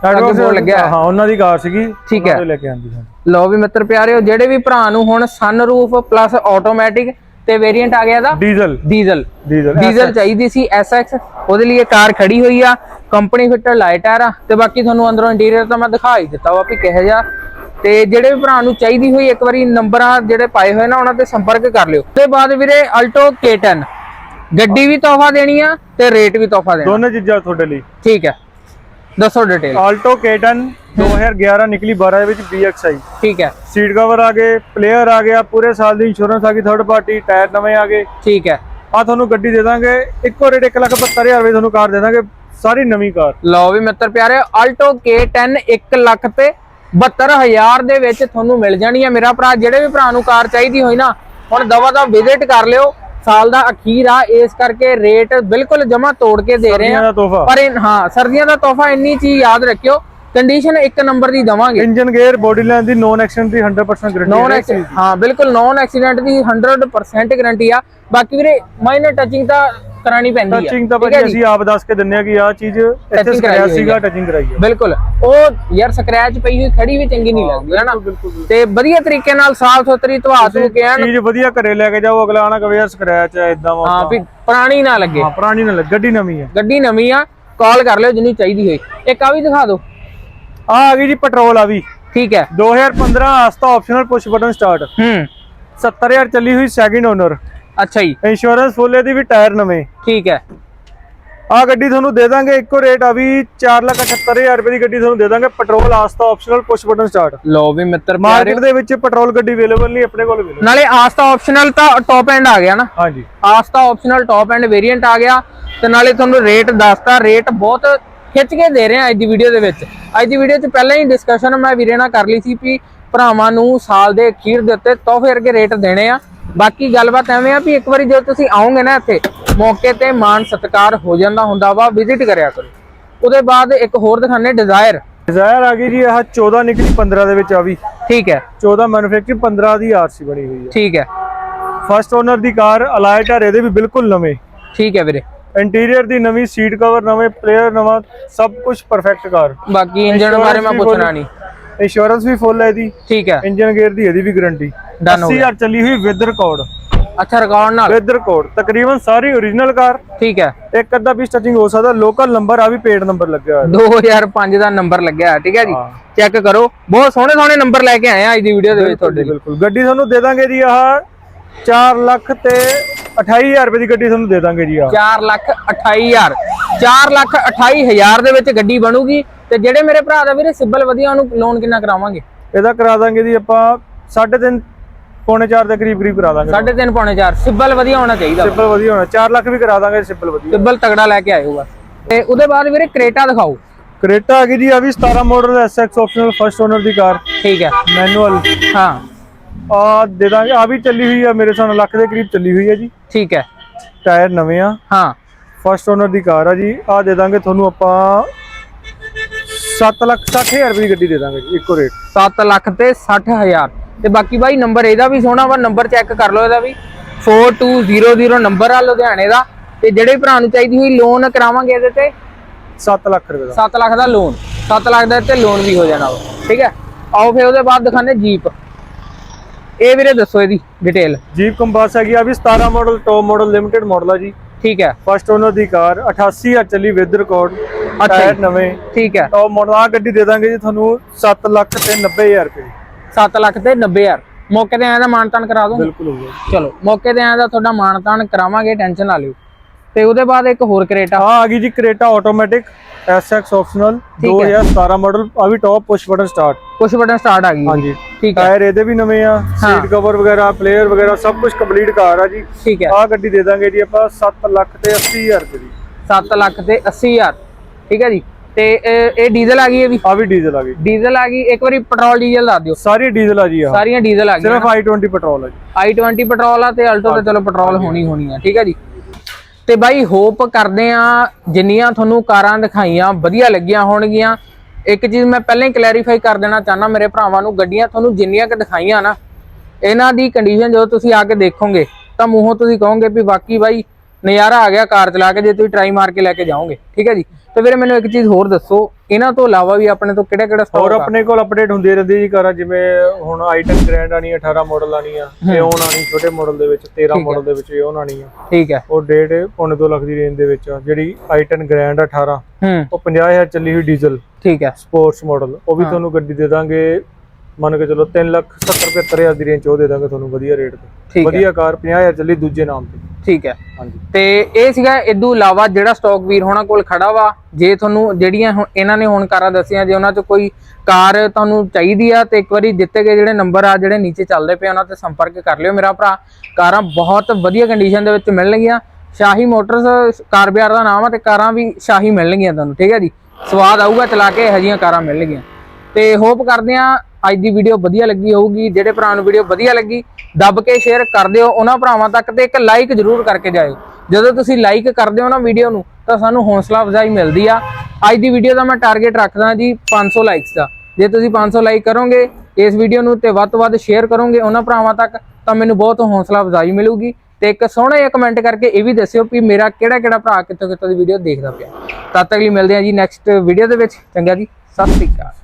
ਬੋਲ ਲੱਗਿਆ। ਹਾਂ ਉਹਨਾਂ ਦੀ ਕਾਰ ਸੀਗੀ। ਠੀਕ ਹੈ। ਲੈ ਕੇ ਆਂਦੀ ਹਾਂ। ਲਓ ਵੀ ਮਿੱਤਰ ਪਿਆਰਿਓ ਜਿਹੜੇ ਵੀ ਭਰਾ ਨੂੰ ਹੁਣ ਸਨਰੂਫ ਪਲੱਸ ਆਟੋਮੈਟਿਕ ਤੇ ਵੇਰੀਐਂਟ ਆ ਗਿਆ ਦਾ ਡੀਜ਼ਲ ਡੀਜ਼ਲ ਡੀਜ਼ਲ ਡੀਜ਼ਲ ਚਾਹੀਦੀ ਸੀ SX ਉਹਦੇ ਲਈ ਕਾਰ ਖੜੀ ਹੋਈ ਆ। ਕੰਪਨੀ ਫਿੱਟਰ ਲਾਈਟ ਆ। ਤੇ ਬਾਕੀ ਤੁਹਾਨੂੰ ਅੰਦਰੋਂ ਇੰਟੀਰੀਅਰ ਤਾਂ ਮੈਂ ਦਿਖਾ ਹੀ ਦਿੱਤਾ ਵਾ ਵੀ ਕਿਹੋ ਜਿਹਾ ਤੇ ਜਿਹੜੇ ਵੀ ਭਰਾ ਨੂੰ ਚਾਹੀਦੀ ਹੋਈ ਇੱਕ ਵਾਰੀ ਨੰਬਰਾਂ ਜਿਹੜੇ ਪਾਏ ਹੋਏ ਨਾ ਉਹਨਾਂ ਤੇ ਸੰਪਰਕ ਕਰ ਲਿਓ। ਤੇ ਬਾਅਦ ਵੀਰੇ ਅਲਟੋ K10 ਗੱਡੀ ਵੀ ਤੋਹਫਾ ਦੇਣੀ ਆ ਤੇ ਰੇਟ ਵੀ ਤੋਹਫਾ ਦੇਣਾ। ਦੋਨੇ ਚੀਜ਼ਾਂ ਤੁਹਾਡੇ ਲਈ। ਠੀਕ ਹੈ ਦੱਸੋ ਡਿਟੇਲ ਆਲਟੋ K10 2011 ਨਿਕਲੀ 12 ਦੇ ਵਿੱਚ BXI ਠੀਕ ਹੈ ਸੀਟ ਕਵਰ ਆ ਗਏ ਪਲੇਅਰ ਆ ਗਿਆ ਪੂਰੇ ਸਾਲ ਦੀ ਇੰਸ਼ੋਰੈਂਸ ਆ ਗਈ ਥਰਡ ਪਾਰਟੀ ਟਾਇਰ ਨਵੇਂ ਆ ਗਏ। ਠੀਕ ਹੈ ਆ ਤੁਹਾਨੂੰ ਗੱਡੀ ਦੇ ਦਾਂਗੇ ਇੱਕੋ ਰੇਟ 172000 ਰੁਪਏ ਤੁਹਾਨੂੰ ਕਾਰ ਦੇ ਦਾਂਗੇ ਸਾਰੀ ਨਵੀਂ ਕਾਰ। ਲਓ ਵੀ ਮਿੱਤਰ ਪਿਆਰੇ ਆਲਟੋ K10 1 ਲੱਖ ਤੇ 72000 ਦੇ ਵਿੱਚ ਤੁਹਾਨੂੰ ਮਿਲ ਜਾਣੀ ਹੈ ਮੇਰਾ ਭਰਾ ਜਿਹੜੇ ਵੀ ਭਰਾ ਨੂੰ ਕਾਰ ਚਾਹੀਦੀ ਹੋਈ ਨਾ ਹੁਣ ਦਵਾ ਦਾ ਵਿਜ਼ਿਟ ਕਰ ਲਿਓ। ਸਾਲ ਦਾ ਅਖੀਰ ਆ ਇਸ ਕਰਕੇ ਰੇਟ ਬਿਲਕੁਲ ਜਮਾ ਤੋੜ ਕੇ ਦੇ ਰਹੇ ਆ। ਪਰ ਹਾਂ ਸਰਦੀਆਂ ਦਾ ਤੋਹਫਾ ਇੰਨੀ ਚੀਜ਼ ਯਾਦ ਰੱਖਿਓ ਕੰਡੀਸ਼ਨ ਇੱਕ ਨੰਬਰ ਦੀ ਦਵਾਂਗੇ। ਇੰਜਨ ਗੇਅਰ ਬੋਡੀ ਲਾਈਨ ਦੀ ਨੋਨ ਐਕਸੀਡੈਂਟ ਦੀ 100% ਨੋਨ ਗਾਰੰਟੀ ਐਕਸੀਡੈਂਟ ਹਾਂ ਬਿਲਕੁਲ ਨੋਨ ਐਕਸੀਡੈਂਟ ਦੀ 100% ਗਾਰੰਟੀ ਆ। ਬਾਕੀ ਵੀਰੇ ਮਾਈਨਰ ਟਚਿੰਗ ਤਾਂ ਕਰਾਣੀ ਪੈਂਦੀ ਆ। ਟੱਚਿੰਗ ਤਾਂ ਭਾਜੀ? ਅਸੀਂ ਆਪ ਦੱਸ ਕੇ ਦਿੰਨੇ ਆ ਕਿ ਆ ਚੀਜ਼ ਇੱਥੇ ਸਕ੍ਰੈਚ ਸੀਗਾ ਆ। ਟੱਚਿੰਗ ਕਰਾਈ ਹੈ ਬਿਲਕੁਲ। ਉਹ ਯਾਰ ਸਕ੍ਰੈਚ ਪਈ ਹੋਈ ਖੜੀ ਵੀ ਚੰਗੀ ਨਹੀਂ ਲੱਗਦੀ ਹੈ ਨਾ ਤੇ ਵਧੀਆ ਤਰੀਕੇ ਨਾਲ ਸਾਫ਼ ਸੁਥਰੀ ਧਵਾ ਧੂ ਕੇ ਐਨ ਚੀਜ਼ ਵਧੀਆ ਘਰੇ ਲੈ ਕੇ ਜਾਓ ਅਗਲਾ ਆਣਾ ਕਵੇ ਯਾਰ ਸਕ੍ਰੈਚ ਹੈ ਇਦਾਂ ਵਾ ਹਾਂ ਵੀ ਪੁਰਾਣੀ ਨਾ ਲੱਗੇ। ਹਾਂ ਪੁਰਾਣੀ ਨਾ ਲੱਗ ਗੱਡੀ ਨਵੀਂ ਹੈ ਗੱਡੀ ਨਵੀਂ ਆ ਕਾਲ ਕਰ ਲਿਓ ਜਿੰਨੀ ਚਾਹੀਦੀ ਹੋਈ ਇੱਕ ਆ ਵੀ ਦਿਖਾ ਦਿਓ। ਆ ਆ ਗਈ ਜੀ ਪੈਟਰੋਲ ਆ ਵੀ। ਠੀਕ ਹੈ। 2015 Asta optional push button start ਹੂੰ। 70000 ਚੱਲੀ ਹੋਈ ਸੈਕਿੰਡ ਓਨਰ ਅੱਛਾ ਜੀ। ਇੰਸ਼ੋਰੈਂਸ ਫੁੱਲ ਇਹਦੀ ਵੀ ਟਾਇਰ ਨਵੇਂ। ਠੀਕ ਹੈ। ਆ ਗੱਡੀ ਤੁਹਾਨੂੰ ਦੇ ਦਾਂਗੇ ਇੱਕੋ ਰੇਟ ਆ ਵੀ 478000 ਰੁਪਏ ਦੀ ਗੱਡੀ ਤੁਹਾਨੂੰ ਦੇ ਦਾਂਗੇ petrol Asta optional push button start ਲਓ ਵੀ ਮਿੱਤਰ ਮਾਰਕੀਟ ਦੇ ਵਿੱਚ ਪੈਟਰੋਲ ਗੱਡੀ ਅਵੇਲੇਬਲ ਨਹੀਂ ਆਪਣੇ ਕੋਲ ਅਵੇਲੇਬਲ ਨਾਲੇ ਆਸਤਾ ਆਪਸ਼ਨਲ ਤਾਂ ਟੌਪ ਐਂਡ ਆ ਗਿਆ ਨਾ। ਹਾਂਜੀ। Asta optional top end variant ਆ ਗਿਆ। ਤੇ ਨਾਲੇ ਤੁਹਾਨੂੰ ਰੇਟ ਦੱਸਤਾ ਰੇਟ ਬਹੁਤ ਖਿੱਚ ਕੇ ਦੇ ਰਹੇ ਆ ਅੱਜ ਦੀ ਵੀਡੀਓ ਦੇ ਵਿੱਚ। ਅੱਜ ਦੀ ਵੀਡੀਓ 'ਚ ਪਹਿਲਾਂ ਹੀ ਡਿਸਕਸ਼ਨ ਮੈਂ ਵੀਰੇ ਨਾਲ ਕਰ ਲਈ ਸੀ ਵੀ ਭਰਾਵਾਂ ਨੂੰ ਸਾਲ ਦੇ ਅਖੀਰ ਦੇ ਉੱਤੇ ਤੋਹਫੇ ਵਰਗੇ ਰੇਟ ਦੇਣੇ ਆ। ਬਾਕੀ ਗੱਲਬਾਤ ਐਵੇਂ ਆ ਵੀ ਇੱਕ ਵਾਰੀ ਜਦੋਂ ਤੁਸੀਂ ਆਓਗੇ ਨਾ ਇੱਥੇ ਮੌਕੇ ਤੇ ਮਾਨ ਸਤਿਕਾਰ ਹੋ ਜਾਂਦਾ ਹੁੰਦਾ ਵਾ ਵਿਜ਼ਿਟ ਕਰਿਆ ਕਰੋ। ਉਹਦੇ ਬਾਅਦ ਇੱਕ ਹੋਰ ਦਿਖਾਣੇ ਡਿਜ਼ਾਇਰ ਡਿਜ਼ਾਇਰ ਆ ਗਈ ਜੀ ਆਹ 14 ਨਿਕਲੀ 15 ਦੇ ਵਿੱਚ ਆ ਵੀ। ਠੀਕ ਹੈ। 14 ਮੈਨੂਫੈਕਚਰ 15 ਦੀ ਆਰਸੀ ਬਣੀ ਹੋਈ ਹੈ। ਠੀਕ ਹੈ। ਫਸਟ ਓਨਰ ਦੀ ਕਾਰ ਅਲਾਈਟ ਆ ਇਹਦੇ ਵੀ ਬਿਲਕੁਲ ਨਵੇਂ। ਠੀਕ ਹੈ ਵੀਰੇ। ਇੰਟੀਰੀਅਰ ਦੀ ਨਵੀਂ ਸੀਟ ਕਵਰ ਨਵੇਂ ਪਲੇਅਰ ਨਵਾਂ ਸਭ ਕੁਝ ਪਰਫੈਕਟ ਕਾਰ ਬਾਕੀ ਇੰਜਨ ਬਾਰੇ ਮੈਂ ਪੁੱਛਣਾ ਨਹੀਂ। ਇੰਸ਼ੋਰੈਂਸ ਵੀ ਫੁੱਲ ਹੈ ਇਹਦੀ। ਠੀਕ ਹੈ। ਇੰਜਨ ਗੇਅਰ ਦੀ ਇਹਦੀ ਵੀ ਗਾਰੰਟੀ Done ਹੋ 80000 ਚੱਲੀ ਹੋਈ ਵਿਦ ਰਿਕਾਰਡ ਅੱਛਾ ਰਿਕਾਰਡ ਨਾਲ? ਵਿਦ ਰਿਕਾਰਡ ਤਕਰੀਬਨ ਸਾਰੀ ਓਰੀਜਨਲ ਕਾਰ ਠੀਕ ਹੈ। ਇੱਕ ਅੱਧਾ ਪੀਸ ਟੱਚਿੰਗ ਹੋ ਸਕਦਾ। ਲੋਕਲ ਨੰਬਰ ਆ ਵੀ ਪੇਡ ਨੰਬਰ ਲੱਗਿਆ ਹੋਇਆ। 2005 ਦਾ ਨੰਬਰ ਲੱਗਿਆ ਠੀਕ ਹੈ ਜੀ। ਚੈੱਕ ਕਰੋ। ਬਹੁਤ ਸੋਹਣੇ ਸੋਹਣੇ ਨੰਬਰ ਲੈ ਕੇ ਆਏ ਆ ਅੱਜ ਦੀ ਵੀਡੀਓ ਦੇ ਵਿੱਚ ਤੁਹਾਡੇ ਬਿਲਕੁਲ। ਗੱਡੀ ਤੁਹਾਨੂੰ ਦੇ ਦਾਂਗੇ ਜੀ ਆਹ 4 ਲੱਖ ਤੇ 28000 ਰੁਪਏ ਦੀ ਗੱਡੀ ਤੁਹਾਨੂੰ ਦੇ ਦਾਂਗੇ ਜੀ ਆ 4 ਲੱਖ 28000 4 ਲੱਖ 28000 ਦੇ ਵਿੱਚ ਗੱਡੀ ਬਣੂਗੀ ਤੇ ਜਿਹੜੇ ਮੇਰੇ ਭਰਾ ਦਾ ਵੀਰੇ ਸਿਬਲ ਵਧੀਆ ਉਹਨੂੰ ਲੋਨ ਕਿੰਨਾ ਕਰਾਵਾਂਗੇ? ਇਹਦਾ ਕਰਾ ਦਾਂਗੇ ਜੀ ਆਪਾਂ 3.5 ਪੌਣੇ 4 ਦੇ ਕਰੀਬ ਕਰੀਬ ਕਰਾ ਦਾਂਗੇ। 3.5 ਪੌਣੇ 4 ਸਿਬਲ ਵਧੀਆ ਹੋਣਾ ਚਾਹੀਦਾ। ਸਿੰਪਲ ਵਧੀਆ ਹੋਣਾ। 4 ਲੱਖ ਵੀ ਕਰਾ ਦਾਂਗੇ ਸਿੰਪਲ ਵਧੀਆ। ਸਿਬਲ ਤਗੜਾ ਲੈ ਕੇ ਆਇਓ ਬਸ। ਤੇ ਉਹਦੇ ਬਾਅਦ ਵੀਰੇ ਕ੍ਰੇਟਾ ਦਿਖਾਓ। ਕਰੇਟਾ ਆ ਗਈ ਜੀ ਆ ਵੀ 17 model SX optional first owner ਦੀ ਕਾਰ। ਠੀਕ ਹੈ। ਮੈਨੂਅਲ ਹਾਂ। ਆ ਦੇ ਦਾਂਗੇ। ਆ ਵੀ ਚੱਲੀ ਹੋਈ ਆ ਮੇਰੇ ਸਾਨੂੰ ਲੱਖ ਦੇ ਕਰੀਬ ਚੱਲੀ ਹੋਈ ਆ ਜੀ। ਠੀਕ ਹੈ। ਟਾਇਰ ਨਵੇਂ ਆ। ਹਾਂ। ਫਸਟ ਓਨਰ ਦੀ ਕਾਰ ਆ ਜੀ। ਆ ਦੇ ਦਾਂਗੇ ਤੁਹਾਨੂੰ ਆਪਾਂ 7 ਲੱਖ 60000 ਰੁਪਏ ਦੀ ਗੱਡੀ ਦੇ ਦਾਂਗੇ ਜੀ ਇੱਕੋ ਰੇਟ 7 ਲੱਖ ਤੇ 60000 ਤੇ ਬਾਕੀ ਬਾਈ ਨੰਬਰ ਇਹਦਾ ਵੀ ਸੋਹਣਾ ਵਾ ਨੰਬਰ ਚੈੱਕ ਕਰ ਲਓ ਇਹਦਾ ਵੀ। 4200 ਨੰਬਰ ਆ ਲੁਧਿਆਣੇ ਦਾ। ਤੇ ਜਿਹੜੇ ਭਰਾ ਨੂੰ ਚਾਹੀਦੀ ਹੋਈ ਲੋਨ ਕਰਾਵਾਂਗੇ ਇਹਦੇ ਤੇ? 7 ਲੱਖ ਰੁਪਏ ਦਾ। 7 ਲੱਖ ਦਾ ਲੋਨ 7 ਲੱਖ ਦਾ ਤੇ ਲੋਨ ਵੀ ਹੋ ਜਾਣਾ ਠੀਕ ਹੈ। ਆਓ ਫਿਰ ਉਹਦੇ ਬਾਅਦ ਦਿਖਾਣੇ ਜੀਪ ਇਹ ਵੀਰੇ ਦੱਸੋ ਇਹਦੀ ਡਿਟੇਲ ਜੀਪ ਕੰਪਾਸ ਹੈਗੀ ਆ ਵੀ 17 model top model limited model ਆ ਜੀ। ਠੀਕ ਹੈ। ਫਸਟ ਓਨਰ ਦੀ ਕਾਰ 88000 ਚੱਲੀ ਵਿਦ ਰਿਕਾਰਡ ਅੱਛਾ। ਨਵੇਂ। ਠੀਕ ਹੈ। ਟੌਪ ਮਾਡਲ ਆ ਗੱਡੀ ਦੇ ਦਾਂਗੇ ਜੀ ਤੁਹਾਨੂੰ 7 ਲੱਖ ਤੇ 90000 ਰੁਪਏ ਦੀ। 7 ਲੱਖ ਤੇ 90000 ਮੌਕੇ ਤੇ ਆਇਆ ਦਾ ਮਾਨਤਾਨ ਕਰਾ ਦੋ। ਬਿਲਕੁਲ ਹੋਊਗਾ ਚਲੋ ਮੌਕੇ ਤੇ ਆਇਆ ਦਾ ਤੁਹਾਡਾ ਮਾਨਤਾਨ ਕਰਾਵਾਂਗੇ ਟੈਨਸ਼ਨ ਨਾ ਲਿਓ। ਤੇ ਉਹਦੇ ਬਾਅਦ ਇੱਕ ਹੋਰ ਕਰੇਟਾ। ਆ ਆ ਗਈ ਜੀ ਕਰੇਟਾ ਆਟੋਮੈਟਿਕ SX ਆਪਸ਼ਨਲ ਠੀਕ ਹੈ। 2017 ਮਾਡਲ ਆ ਵੀ top push button start push button start ਆ ਗਈ। ਹਾਂਜੀ। ਠੀਕ ਹੈ। ਟਾਇਰ ਇਹਦੇ ਵੀ ਨਵੇਂ ਆ। ਸੀਟ ਕਵਰ ਵਗੈਰਾ ਪਲੇਅਰ ਵਗੈਰਾ ਸਭ ਕੁਝ ਕੰਪਲੀਟ ਕਾਰ ਆ ਜੀ। ਠੀਕ ਹੈ। ਆ ਗੱਡੀ ਦੇ ਦਾਂਗੇ ਜੀ ਆਪਾਂ 7 ਲੱਖ ਤੇ 80000 ਰੁਪਏ ਦੀ। 7 ਲੱਖ ਤੇ 80000 ਠੀਕ ਹੈ ਜੀ। ਤੇ ਇਹ ਡੀਜ਼ਲ ਆ ਗਈ ਇਹ ਵੀ? ਆ ਵੀ ਡੀਜ਼ਲ ਆ ਗਈ। ਡੀਜ਼ਲ ਆ ਗਈ। ਇੱਕ ਵਾਰੀ ਪੈਟਰੋਲ ਡੀਜ਼ਲ ਦੱਸ ਦਿਓ। ਸਾਰੀ ਡੀਜ਼ਲ ਆ ਜੀ ਆ। ਸਾਰੀਆਂ ਡੀਜ਼ਲ ਆ ਗਈਆਂ ਸਿਰਫ i20 ਪੈਟਰੋਲ ਆ ਜੀ। I20 ਪੈਟਰੋਲ ਆ ਤੇ ਅਲਟੋ ਤੇ ਚਲੋ ਪੈਟਰੋਲ ਹੋਣੀ ਹੋਣੀ ਆ। ਠੀਕ ਹੈ ਜੀ। ਤੇ ਬਾਈ ਹੋਪ ਕਰਦੇ ਆ ਜਿੰਨੀਆਂ ਤੁਹਾਨੂੰ ਕਾਰਾਂ ਦਿਖਾਈਆਂ, ਵਧੀਆ ਲੱਗੀਆਂ ਹੋਣਗੀਆਂ। ਇੱਕ ਚੀਜ਼ ਮੈਂ ਪਹਿਲਾਂ ਹੀ ਕਲੈਰੀਫਾਈ ਕਰ ਦੇਣਾ ਚਾਹਨਾ ਮੇਰੇ ਭਰਾਵਾਂ ਨੂੰ ਗੱਡੀਆਂ ਤੁਹਾਨੂੰ ਜਿੰਨੀਆਂ ਕਿ ਦਿਖਾਈਆਂ ਨਾ, ਇਹਨਾਂ ਦੀ ਕੰਡੀਸ਼ਨ ਜਦੋਂ ਤੁਸੀਂ ਆ ਕੇ ਦੇਖੋਗੇ, ਤਾਂ ਮੂੰਹੋਂ ਤੁਸੀਂ ਕਹੋਗੇ ਵੀ ਵਾਕਈ ਬਾਈ ਨਜ਼ਾਰਾ ਆ ਗਿਆ ਕਾਰ ਚਲਾ ਕੇ, ਜੇ ਤੁਸੀਂ ਟਰਾਈ ਮਾਰ ਕੇ ਲੈ ਕੇ ਜਾਓਗੇ। ਠੀਕ ਹੈ ਜੀ? ਤੇ ਵੀਰੇ ਮੈਨੂੰ ਇੱਕ ਚੀਜ਼ ਹੋਰ ਦੱਸੋ ਇਹਨਾਂ ਤੋਂ ਇਲਾਵਾ ਵੀ ਆਪਣੇ ਤੋਂ ਕਿਹੜਾ ਕਿਹੜਾ ਹੋਰ ਸਟਾਕ ਆਪਣੇ ਕੋਲ ਅਪਡੇਟ ਹੁੰਦੀ ਰਹਿੰਦੀ ਜੀ ਕਾਰਾਂ ਜਿਵੇਂ ਹੁਣ i10 ਗ੍ਰੈਂਡ ਆਣੀ 18 ਮਾਡਲ ਆਣੀ ਆ ਏਓਨ ਆਣੀ ਛੋਟੇ ਮਾਡਲ ਦੇ ਵਿੱਚ 13 ਮਾਡਲ ਦੇ ਵਿੱਚ ਏਓਨ ਆਣੀ ਆ ਠੀਕ ਹੈ। ਉਹ ਡੇਢ ਪੌਣੇ 2 ਲੱਖ ਦੀ ਰੇਂਜ ਦੇ ਵਿੱਚ ਆ। ਜਿਹੜੀ i10 ਗ੍ਰੈਂਡ 18 ਹੂੰ। ਉਹ 50000 ਚੱਲੀ ਹੋਈ ਡੀਜ਼ਲ ਠੀਕ ਹੈ। ਸਪੋਰਟਸ ਮਾਡਲ ਉਹ ਵੀ ਤੁਹਾਨੂੰ ਗੱਡੀ ਦੇ ਦਾਂਗੇ ਮੰਨ ਕੇ ਚਲੋ 3 ਲੱਖ 70 75000 ਦੀ ਰੇਂਜ ਉਹ ਦੇ ਦਾਂਗੇ ਤੁਹਾਨੂੰ ਵਧੀਆ ਰੇਟ ਤੇ। ਵਧੀਆ ਕਾਰ 50000 ਚੱਲੀ ਦੂਜੇ ਨਾਮ ਤੇ। ਠੀਕ ਹੈ। ਹਾਂਜੀ। ਤੇ ਇਹ ਸੀਗਾ ਇਦੋਂ ਇਲਾਵਾ ਜਿਹੜਾ ਸਟਾਕ ਵੀਰ ਹੋਣਾ ਕੋਲ ਖੜਾ ਵਾ ਜੇ ਤੁਹਾਨੂੰ ਜਿਹੜੀਆਂ ਇਹਨਾਂ ਨੇ ਹੁਣ ਕਾਰਾਂ ਦੱਸੀਆਂ ਜੇ ਉਹਨਾਂ 'ਚ ਕੋਈ ਕਾਰ ਤੁਹਾਨੂੰ ਚਾਹੀਦੀ ਆ ਤੇ ਇੱਕ ਵਾਰੀ ਦਿੱਤੇ ਗਏ ਜਿਹੜੇ ਨੰਬਰ ਆ ਜਿਹੜੇ ਨੀਚੇ ਚੱਲਦੇ ਪਏ ਉਹਨਾਂ ਤੇ ਸੰਪਰਕ ਕਰ ਲਿਓ ਮੇਰਾ ਭਰਾ। ਕਾਰਾਂ ਬਹੁਤ ਵਧੀਆ ਕੰਡੀਸ਼ਨ ਦੇ ਵਿੱਚ ਮਿਲਣਗੀਆਂ। ਸ਼ਾਹੀ ਮੋਟਰਸ ਕਾਰ ਬਿਆਰ ਦਾ ਨਾਮ ਆ ਤੇ ਕਾਰਾਂ ਵੀ ਸ਼ਾਹੀ ਮਿਲਣਗੀਆਂ ਤੁਹਾਨੂੰ ਠੀਕ ਹੈ ਜੀ? ਸਵਾਦ ਆਊਗਾ ਚਲਾ ਕੇ ਇਹੋ ਜਿਹੀਆਂ ਕਾਰਾਂ ਮਿਲਣਗੀਆਂ। ਤੇ ਹੋਪ ਕਰਦੇ ਆ ਅੱਜ ਦੀ ਵੀਡੀਓ ਵਧੀਆ ਲੱਗੀ ਹੋਊਗੀ, ਜਿਹੜੇ ਭਰਾ ਨੂੰ ਵੀਡੀਓ ਵਧੀਆ ਲੱਗੀ, ਦੱਬ ਕੇ ਸ਼ੇਅਰ ਕਰ ਦਿਓ, ਉਹਨਾਂ ਭਰਾਵਾਂ ਤੱਕ ਤੇ ਇੱਕ ਲਾਈਕ ਜ਼ਰੂਰ ਕਰਕੇ ਜਾਇਓ। ਜਦੋਂ ਤੁਸੀਂ ਲਾਈਕ ਕਰਦੇ ਹੋ ਨਾ ਵੀਡੀਓ ਨੂੰ, ਤਾਂ ਸਾਨੂੰ ਹੌਸਲਾ ਅਫਜ਼ਾਈ ਮਿਲਦੀ ਆ। ਅੱਜ ਦੀ ਵੀਡੀਓ ਦਾ ਮੈਂ ਟਾਰਗੇਟ ਰੱਖਦਾ ਜੀ 500 ਲਾਈਕਸ ਦਾ। ਜੇ ਤੁਸੀਂ 500 ਲਾਈਕ ਕਰੋਗੇ, ਇਸ ਵੀਡੀਓ ਨੂੰ ਤੇ ਵੱਧ ਤੋਂ ਵੱਧ ਸ਼ੇਅਰ ਕਰੋਗੇ ਉਹਨਾਂ ਭਰਾਵਾਂ ਤੱਕ, ਤਾਂ ਮੈਨੂੰ ਬਹੁਤ ਹੌਸਲਾ ਅਫਜ਼ਾਈ ਮਿਲੂਗੀ। ਤੇ ਇੱਕ ਸੋਹਣਾ ਜਿਹਾ ਕਮੈਂਟ ਕਰਕੇ ਇਹ ਵੀ ਦੱਸਿਓ ਕਿ ਮੇਰਾ ਕਿਹੜਾ ਕਿਹੜਾ ਭਰਾ ਕਿੱਥੋਂ ਕਿੱਥੋਂ ਦੀ ਵੀਡੀਓ ਦੇਖਦਾ ਪਿਆ। ਤਦ ਤੱਕ ਲਈ ਮਿਲਦੇ ਹਾਂ ਜੀ ਨੈਕਸਟ ਵੀਡੀਓ ਦੇ ਵਿੱਚ। ਚੰਗਾ ਜੀ, ਸਤਿ ਸ੍ਰੀ ਅਕਾਲ।